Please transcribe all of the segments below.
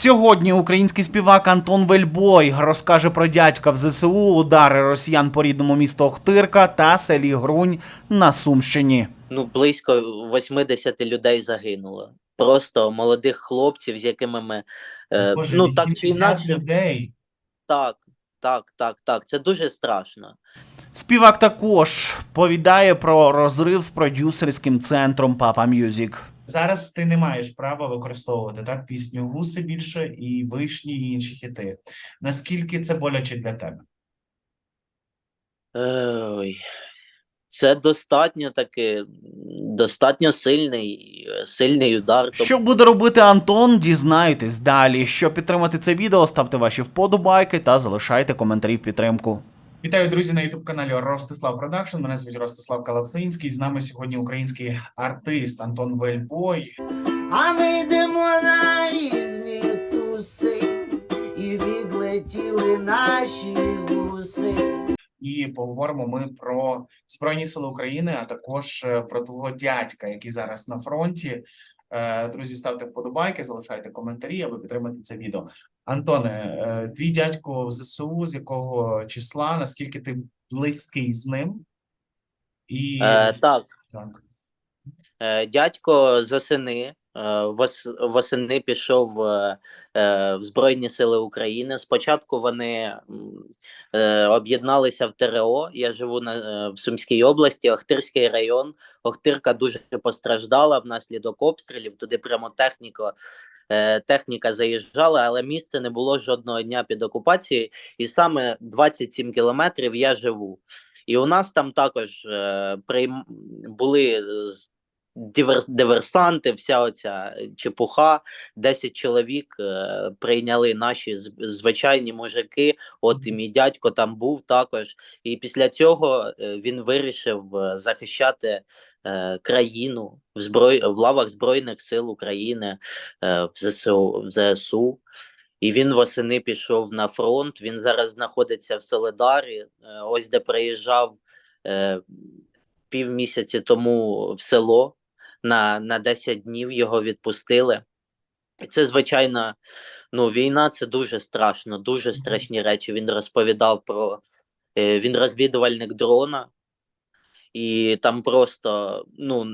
Сьогодні український співак Антон Вельбой розкаже про дядька в ЗСУ, удари росіян по рідному місту Охтирка та селі Грунь на Сумщині. ну близько 80 людей загинуло. Просто молодих хлопців, з якими ми е, Боже, ну так чи інакше, людей. так, так, так, так. Це дуже страшно. Співак також повідає про розрив з продюсерським центром Papa Music. Зараз ти не маєш права використовувати так пісню гуси більше і вишні і інші хіти. Наскільки це боляче для тебе? Ой, це достатньо таки, достатньо сильний, сильний удар. Що буде робити Антон, дізнайтесь далі. Щоб підтримати це відео, ставте ваші вподобайки та залишайте коментарі в підтримку. Вітаю, друзі, на youtube каналі Ростислав Продакшн. Мене звуть Ростислав Калацинський. З нами сьогодні український артист Антон Вельбой. А ми йдемо на різні туси, і відлетіли наші гуси. І поговоримо ми про Збройні Сили України, а також е, про твого дядька, який зараз на фронті. Е, Друзі, ставте вподобайки, залишайте коментарі, аби підтримати це відео. Антоне, е, твій дядько в ЗСУ, з якого числа, наскільки ти близький з ним? І е, так, так. е, дядько з осени, е, вос- восени пішов е, е, в Збройні Сили України. Спочатку вони е, об'єдналися в ТРО. Я живу на, в Сумській області, Охтирський район. Охтирка дуже постраждала внаслідок обстрілів. Туди прямо техніка, техніка заїжджала, але місце не було жодного дня під окупацією. І саме 27 кілометрів я живу. І у нас там також е, прийм... були з- дивер... диверсанти, вся оця чепуха. 10 чоловік е, прийняли наші звичайні мужики. От і мій дядько там був також. І після цього е, він вирішив е, захищати е, країну в зброй... в лавах Збройних сил України е, в ЗСУ. В ЗСУ. І він восени пішов на фронт. Він зараз знаходиться в Соледарі. е, Ось де приїжджав е, півмісяці тому в село на, на 10 днів його відпустили. І це, звичайно, ну, війна це дуже страшно, дуже страшні речі. Він розповідав про е, він розвідувальник дрона, і там просто ну,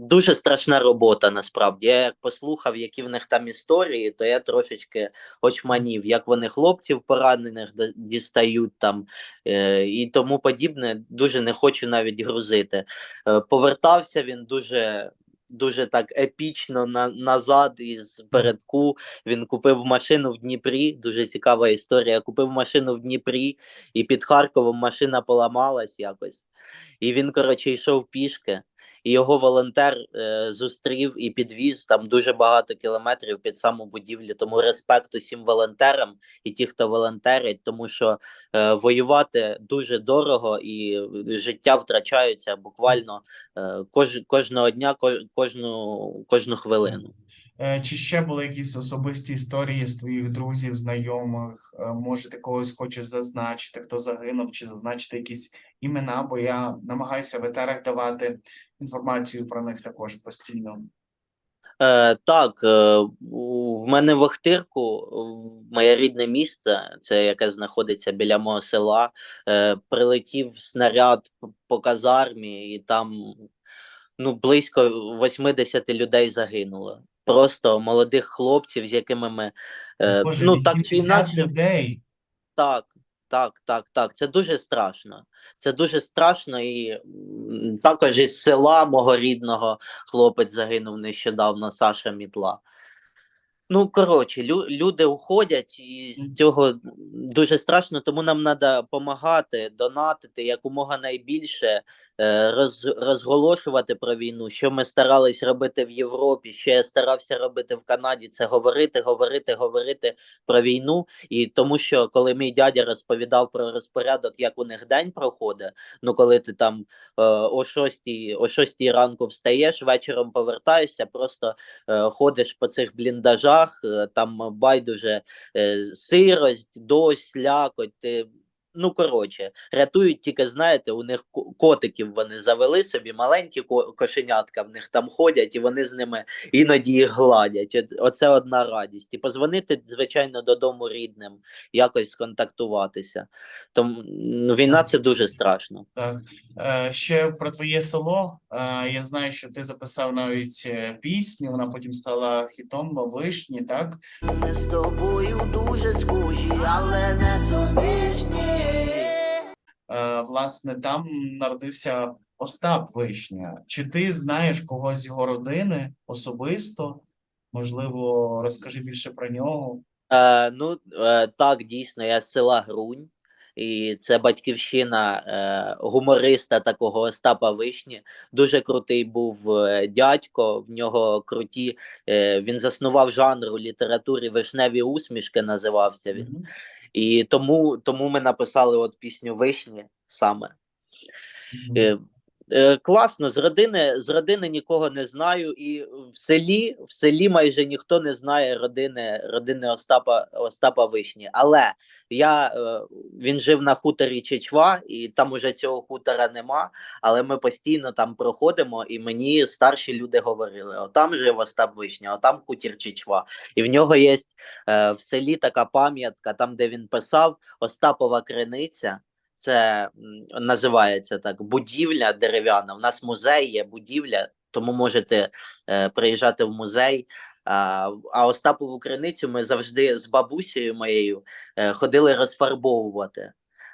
дуже страшна робота насправді. Я як послухав, які в них там історії, то я трошечки очманів, як вони хлопців поранених дістають там е, і тому подібне. Дуже не хочу навіть грузити. Е, повертався він дуже. Дуже так епічно на, назад із передку. Він купив машину в Дніпрі. Дуже цікава історія. Купив машину в Дніпрі, і під Харковом машина поламалась якось. І він, коротше, йшов пішки, і його волонтер е, зустрів і підвіз там дуже багато кілометрів під саму будівлю. Тому респект усім волонтерам і ті, хто волонтерить, тому що е, воювати дуже дорого і життя втрачаються буквально е, кож, кожного дня, кож, кожну, кожну хвилину. Е, Чи ще були якісь особисті історії з твоїх друзів, знайомих? Е, Може, ти когось хочеш зазначити, хто загинув, чи зазначити якісь імена, бо я намагаюся в етерах давати інформацію про них також постійно. Е, так, е, в мене в в моє рідне місце, це яке знаходиться біля мого села, е, прилетів снаряд по казармі, і там ну, близько 80 людей загинуло. Просто молодих хлопців, з якими ми е, Боже, ну так чи 80 інакше, людей. так, так, так, так. Це дуже страшно. Це дуже страшно, і м, також із села мого рідного хлопець загинув нещодавно, Саша Мітла. Ну, коротше, лю- люди уходять, і з цього дуже страшно, тому нам треба допомагати, донатити якомога найбільше, роз, розголошувати про війну. Що ми старались робити в Європі, що я старався робити в Канаді, це говорити, говорити, говорити про війну. І тому що коли мій дядя розповідав про розпорядок, як у них день проходить, ну коли ти там е, о 6, о 6 ранку встаєш, вечором повертаєшся, просто е, ходиш по цих бліндажах, е, там байдуже е, сирость, дощ, лякоть, ти ну коротше, рятують тільки, знаєте, у них ко- котиків вони завели собі, маленькі кошенятка в них там ходять, і вони з ними іноді їх гладять. Оце одна радість. І позвонити, звичайно, додому рідним, якось сконтактуватися. Тому ну, війна це дуже страшно. Так, е, ще про твоє село. Е, я знаю, що ти записав навіть е, пісню, вона потім стала хітом вишні, так? Ми з тобою дуже схожі, але не суміжні. Е, власне, там народився Остап Вишня. Чи ти знаєш когось з його родини особисто? Можливо, розкажи більше про нього. Е, ну, е, так, дійсно, я з села Грунь, і це батьківщина е, гумориста такого Остапа Вишні. Дуже крутий був е, дядько, в нього круті. Е, він заснував жанр у літературі Вишневі усмішки, називався він. Мгм. І тому, тому ми написали от пісню Вишні саме. Мгм. Е, е, класно, з родини, з родини нікого не знаю, і в селі, в селі майже ніхто не знає родини, родини Остапа, Остапа Вишні. Але я, е, він жив на хуторі Чечва, і там уже цього хутора нема. Але ми постійно там проходимо, і мені старші люди говорили: отам жив Остап Вишня, отам хутір Чечва. І в нього є е, в селі така пам'ятка, там, де він писав Остапова криниця. Це називається так будівля дерев'яна. У нас музей є будівля, тому можете е, приїжджати в музей. А, а Остапову криницю ми завжди з бабусею моєю е, ходили розфарбовувати.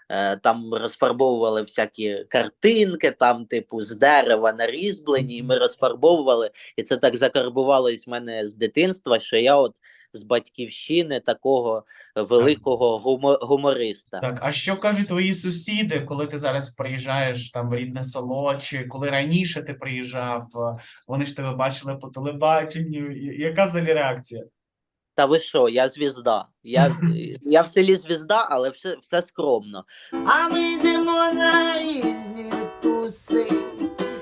Е, там розфарбовували всякі картинки, там, типу, з дерева нарізблені, і ми розфарбовували. І це так закарбувалось в мене з дитинства, що я от з батьківщини такого великого гумо- гумориста. Так, а що кажуть твої сусіди, коли ти зараз приїжджаєш там в рідне село, чи коли раніше ти приїжджав, е, вони ж тебе бачили по телебаченню. Яка взагалі реакція? Та ви що, я звізда. Я, я в селі звізда, але все, все скромно. А ми йдемо на різні туси,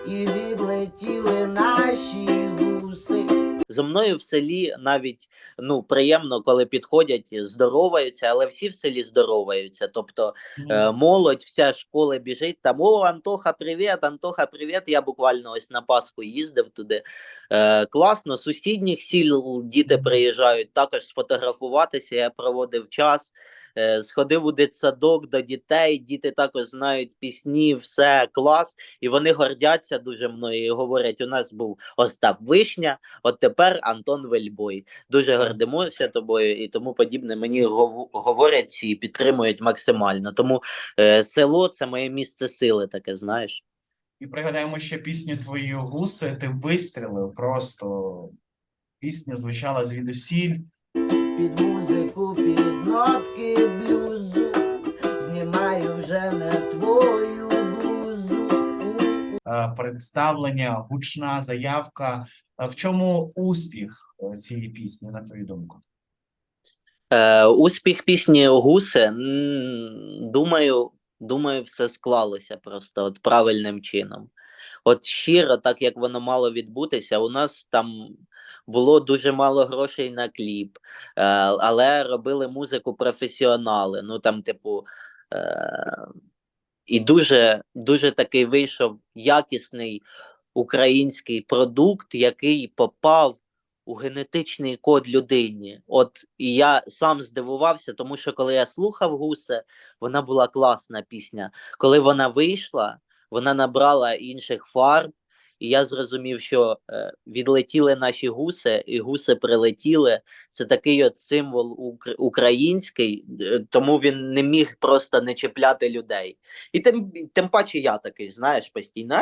і відлетіли наші гуси. Зо мною в селі навіть ну приємно, коли підходять, здороваються, але всі в селі здороваються. Тобто е, молодь, вся школа біжить там: о, Антоха, привіт, Антоха, привіт. Я буквально ось на Пасху їздив туди. Е, класно, сусідніх сіл діти приїжджають також сфотографуватися. Я проводив час. Е, Сходив у дитсадок до дітей, діти також знають пісні, все клас, і вони гордяться дуже мною і говорять: у нас був Остап Вишня, от тепер Антон Вельбой. Дуже гордимося тобою і тому подібне. Мені гов- говорять і підтримують максимально. Тому е, село це моє місце сили, таке знаєш. І пригадаємо ще пісню твою гуси, ти вистрілив просто. Пісня звучала звідусіль. Під музику, під нотки блюзу, знімаю вже не твою блузу. е, представлення, гучна заявка. Е, В чому успіх е, цієї пісні, на твою думку? Е, успіх пісні Гуси, думаю, думаю, все склалося просто от правильним чином. От щиро, так як воно мало відбутися, у нас там було дуже мало грошей на кліп, е, але робили музику професіонали. Ну там, типу, е, і дуже, дуже такий вийшов якісний український продукт, який попав у генетичний код людині. От і я сам здивувався, тому що коли я слухав гусе, вона була класна пісня. Коли вона вийшла, вона набрала інших фарб, і я зрозумів, що е, відлетіли наші гуси, і гуси прилетіли. Це такий от символ ук- український, е, тому він не міг просто не чіпляти людей. І тим, тим паче я такий, знаєш, постійно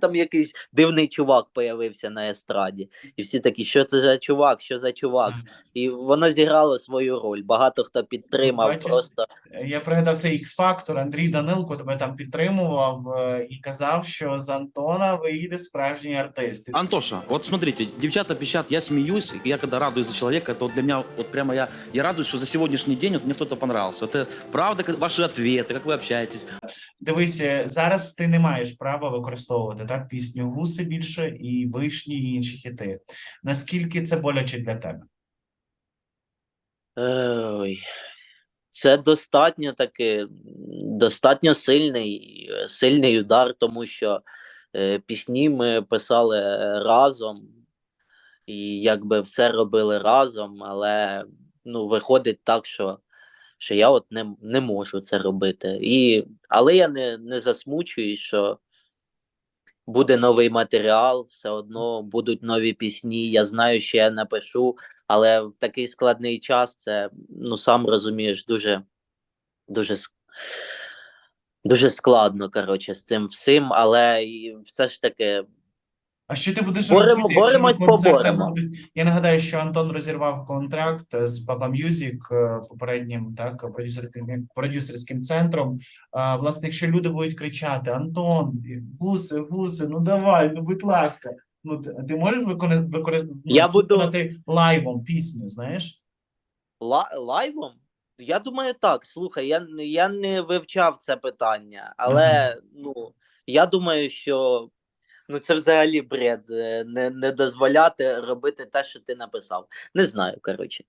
там якийсь дивний чувак появився на естраді. І всі такі, що це за чувак, що за чувак? І воно зіграло свою роль. Багато хто підтримав Бачиш, просто. Я пригадав цей X-фактор, Андрій Данилко тебе там підтримував е, і казав, що з Антона вийде справжній артист. І Антоша, вот смотрите, девчата пищат, я смеюсь, и я когда радуюсь за человека, это вот для меня, вот прямо я, я радуюсь, что за сегодняшний день вот мне кто-то понравился. Это правда, как- ваши ответы, как вы общаетесь. Дивись, е, зараз ти не маєш права використовувати так пісню гуси більше і вишні і інші хіти. Наскільки це боляче для тебе? Ой. Це достатньо таки м, достатньо сильний, е, сильний удар, тому що е, пісні ми писали разом, і якби все робили разом, але ну, виходить так, що, що я от не, не можу це робити. І, але я не, не засмучуюсь, що буде новий матеріал, все одно будуть нові пісні. Я знаю, що я напишу, але в такий складний час це, ну сам розумієш, дуже, дуже, ск- дуже складно, коротше, з цим всім, але все ж таки А що ти будеш Боремо- робити, якщо боремось, поборемо. Я нагадаю, що Антон розірвав контракт з Papa Music, е, попереднім так продюсерським продюсерським центром. А, власне, якщо люди будуть кричати: Антон, гуси, гуси, ну давай, ну будь ласка. Ну ти, можеш виконати використ... ну, Я буду- лайвом пісню, знаєш? ла- лайвом? Я думаю, так. Слухай, я, не- я не вивчав це питання, але ну, я думаю, що ну, це взагалі бред е, не, не дозволяти робити те, що ти написав. Не знаю, коротше.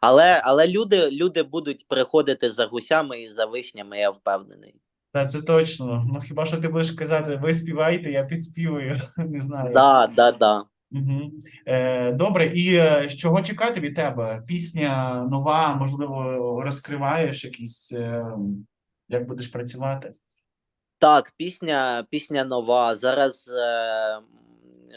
Але, але люди, люди будуть приходити за гусями і за вишнями, я впевнений. Та це точно. Ну хіба що ти будеш казати, ви співайте, я підспівую. Не знаю. Да, да, да. Угу. Е, добре, і е, чого чекати від тебе? Пісня нова, можливо, розкриваєш якісь, е, як будеш працювати? Так, пісня, пісня нова. Зараз е,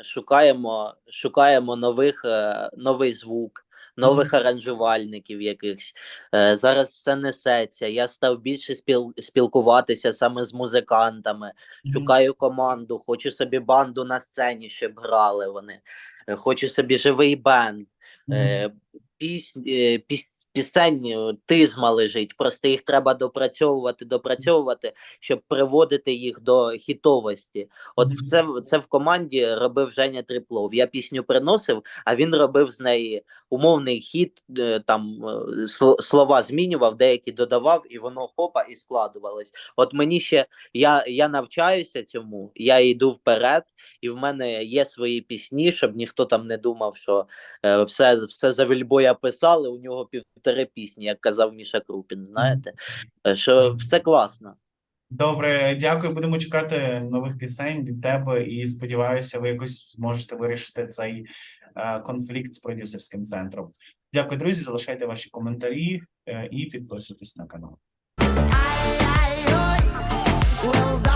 шукаємо, шукаємо нових, е, новий звук, нових аранжувальників якихось. Е, зараз все несеться. Я став більше спіл, спілкуватися саме з музикантами. Шукаю команду, хочу собі банду на сцені, щоб грали вони. Е, Хочу собі живий бенд. Е, пісні, е, піс, пісень е, тизма лежить, просто їх треба допрацьовувати, допрацьовувати, щоб приводити їх до хітовості. От в це, це в команді робив Женя Триплов. Я пісню приносив, а він робив з неї умовний хіт, е, там е, слова змінював, деякі додавав, і воно хопа і складувалось. От мені ще я, я навчаюся цьому, я йду вперед, і в мене є свої пісні, щоб ніхто там не думав, що е, все, все за Вільбоя писали, у нього півтори пісні, як казав Міша Крупін, знаєте, Е, що все класно. Добре, дякую. Будемо чекати нових пісень від тебе і сподіваюся, ви якось зможете вирішити цей е, конфлікт з продюсерським центром. Дякую, друзі. Залишайте ваші коментарі е, і підписуйтесь на канал. Well,